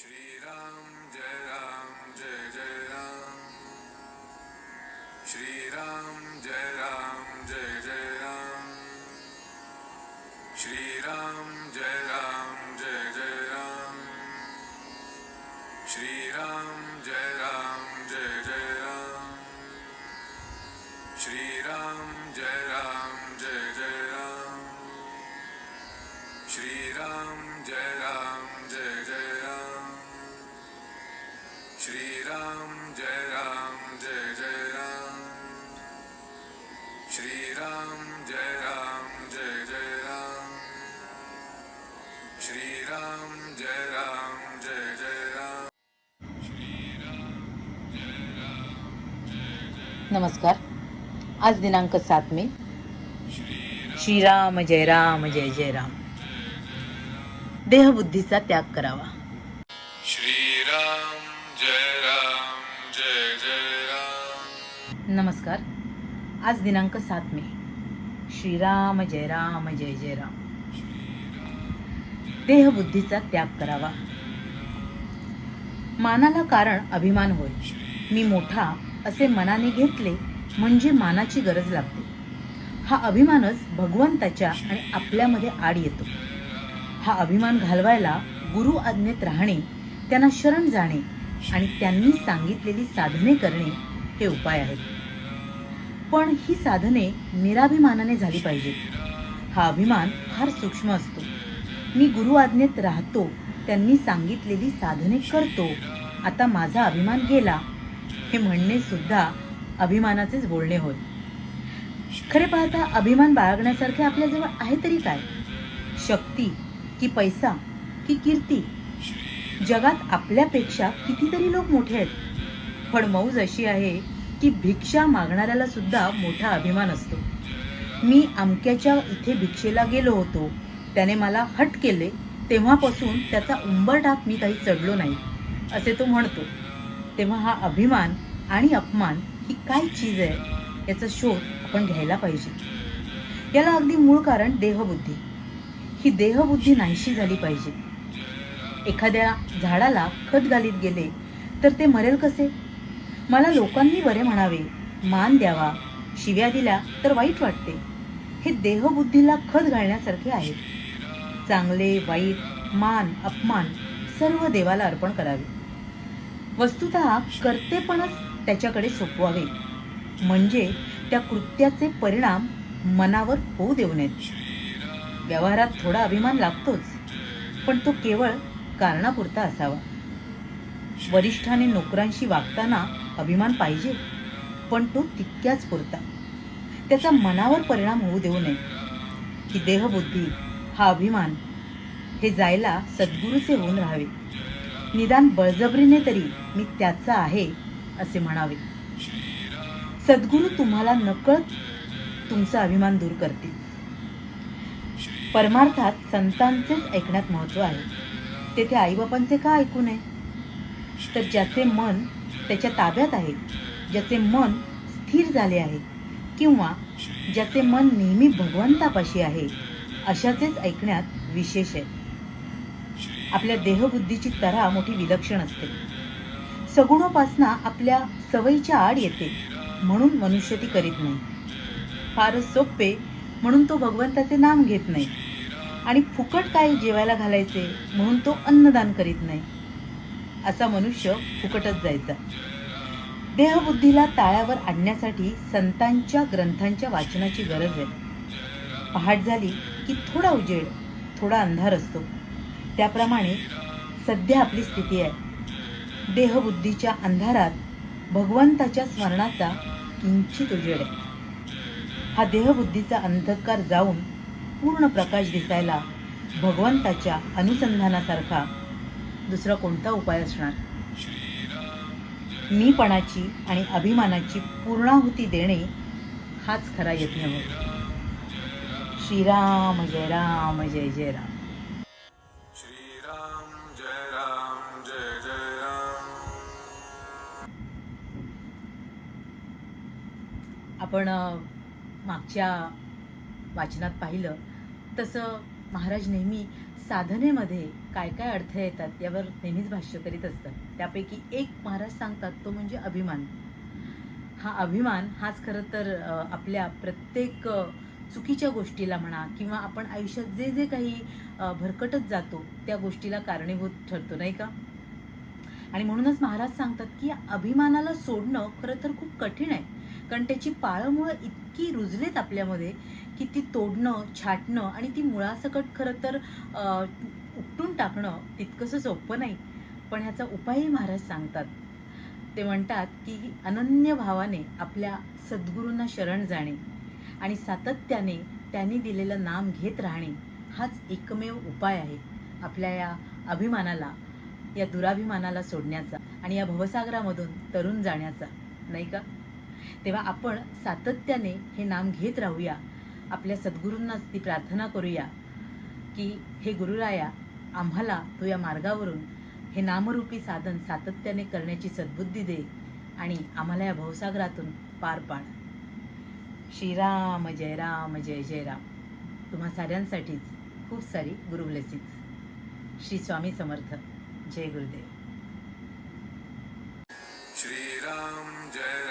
श्रीराम जय राम जय जय राम श्रीराम जय राम जय जय राम श्रीराम जय श्रीराम जय राम जय जय राम। श्रीराम जय राम जय जय राम। नमस्कार। आज दिनांक सात मे। श्रीराम जय राम जय जय राम। देहबुद्धीचा त्याग करावा. श्रीराम जय राम जय जय राम। नमस्कार। आज दिनांक सात मे. श्रीराम जय राम जय जय राम. देहबुद्धीचा त्याग करावा. मानाला कारण अभिमान होय. मी मोठा असे मनाने घेतले म्हणजे मानाची गरज लागते. हा अभिमानच भगवंताच्या आणि आपल्यामध्ये आड येतो. हा अभिमान घालवायला गुरु आज्ञेत राहणे त्यांना शरण जाणे आणि त्यांनी सांगितलेली साधने करणे हे उपाय आहेत. पण ही साधने निराभिमानाने झाली पाहिजेत. हा अभिमान फार सूक्ष्म असतो. मी गुरु आज्ञेत राहतो त्यांनी सांगितलेली साधने करतो. आता माझा अभिमान गेला हे म्हणणे सुद्धा अभिमानाचेच बोलणे होय. खरे पाहता अभिमान बाळगण्यासारखे आपल्याजवळ आहे तरी काय? शक्ती की पैसा की कीर्ती? जगात आपल्यापेक्षा कितीतरी लोक मोठे आहेत. पण मौज अशी आहे की भिक्षा मागणाऱ्याला सुद्धा मोठा अभिमान असतो. मी अमक्याच्या इथे भिक्षेला गेलो होतो. त्याने मला हट केले. तेव्हापासून त्याचा उंबरठाक मी काही चढलो नाही असे तो म्हणतो. तेव्हा हा अभिमान आणि अपमान ही काय चीज आहे याचा शोध आपण घ्यायला पाहिजे. याला अगदी मूळ कारण देहबुद्धी. ही देहबुद्धी नाहीशी झाली पाहिजे. एखाद्या झाडाला खत घालीत गेले तर ते मरेल कसे? मला लोकांनी बरे म्हणावे. मान द्यावा. शिव्या दिल्या तर वाईट वाटते. हे देहबुद्धीला खत घालण्यासारखे आहे चांगले वाईट मान अपमान सर्व देवाला अर्पण करावे. वस्तुत कर्तेपणच त्याच्याकडे सोपवावे. म्हणजे त्या कृत्याचे परिणाम मनावर होऊ देऊ नयेत. व्यवहारात थोडा अभिमान लागतोच. पण तो केवळ कारणापुरता असावा. वरिष्ठाने नोकरांशी वागताना अभिमान पाहिजे. पण तो तितक्याच पुरता. त्याचा मनावर परिणाम होऊ देऊ नये. की देहबुद्धी हा अभिमान हे जायला सद्गुरूचे होऊन राहावे. निदान बळजबरीने तरी मी त्याचा आहे असे म्हणावे. सद्गुरू तुम्हाला नकळत तुमचा अभिमान दूर करतील. परमार्थात संतांचेच ऐकण्यात महत्त्व आहे. तेथे आईबापांचे का ऐकू नये? तर ज्याचे मन त्याच्या ताब्यात आहे ज्याचे मन स्थिर झाले आहे किंवा ज्याचे मन नेहमी भगवंतापाशी आहे अशाचेच ऐकण्यात विशेष आहे. आपल्या देहबुद्धीची तरा मोठी विलक्षण असते. सगुणोपासना आपल्या सवयीच्या आड येते म्हणून मनुष्य ती करीत नाही. फारच सोपे म्हणून तो भगवंताचे नाम घेत नाही. आणि फुकट काय जेवायला घालायचे म्हणून तो अन्नदान करीत नाही. असा मनुष्य फुकटच जायचा. देहबुद्धीला ताळ्यावर आणण्यासाठी संतांच्या ग्रंथांच्या वाचनाची गरज आहे. पहाट झाली की थोडा उजेड थोडा अंधार असतो. त्याप्रमाणे सध्या आपली स्थिती आहे. देहबुद्धीच्या अंधारात भगवंताच्या स्मरणाचा किंचित उजेड आहे. हा देहबुद्धीचा अंधकार जाऊन पूर्ण प्रकाश दिसायला भगवंताच्या अनुसंधानासारखा दुसरा कोणता उपाय असणार? मीपणाची आणि अभिमानाची पूर्णाहुती देणे हाच खरा यज्ञ होय. श्रीराम जय राम जय जय राम. आपण मागच्या वाचनात पाहिलं तसं महाराज नेहमी साधनेमध्ये काय काय अडथळे येतात यावर नेहमीच भाष्य करीत असतात. त्यापैकी एक महाराज सांगतात तो म्हणजे अभिमान. हा अभिमान हाच खरं तर आपल्या प्रत्येक चुकीच्या गोष्टीला म्हणा किंवा आपण आयुष्यात जे जे काही भरकटत जातो त्या गोष्टीला कारणीभूत ठरतो नाही का? आणि म्हणूनच महाराज सांगतात की अभिमानाला सोडणं खरं तर खूप कठीण आहे. कारण त्याची पाळंमुळं इतकी रुजलेत आपल्यामध्ये की ती तोडणं छाटणं आणि ती मुळासकट खरं तर उपटून टाकणं तितकंसं सोपं नाही पण ह्याचा उपायही महाराज सांगतात. ते म्हणतात की अनन्य भावाने आपल्या सद्गुरूंना शरण जाणे आणि सातत्याने त्यांनी दिलेलं नाम घेत राहणे हाच एकमेव उपाय आहे आपल्या या अभिमानाला या दुराभिमानाला सोडण्याचा आणि या भवसागरामधून तरुण जाण्याचा नाही का? तेव्हा आपण सातत्याने हे नाम घेत राहूया आपल्या सद्गुरूंनाच ती प्रार्थना करूया की हे गुरुराया आम्हाला तू या मार्गावरून हे नामरूपी साधन सातत्याने करण्याची सद्बुद्धी दे आणि आम्हाला या भवसागरातून पार पाड. श्रीराम जय राम जय जय राम. तुम्हा साऱ्यांसाठीच खूप सारी गुरुब्लेसिंग श्री स्वामी समर्थ. जय गुरुदेव. श्रीराम जय राम.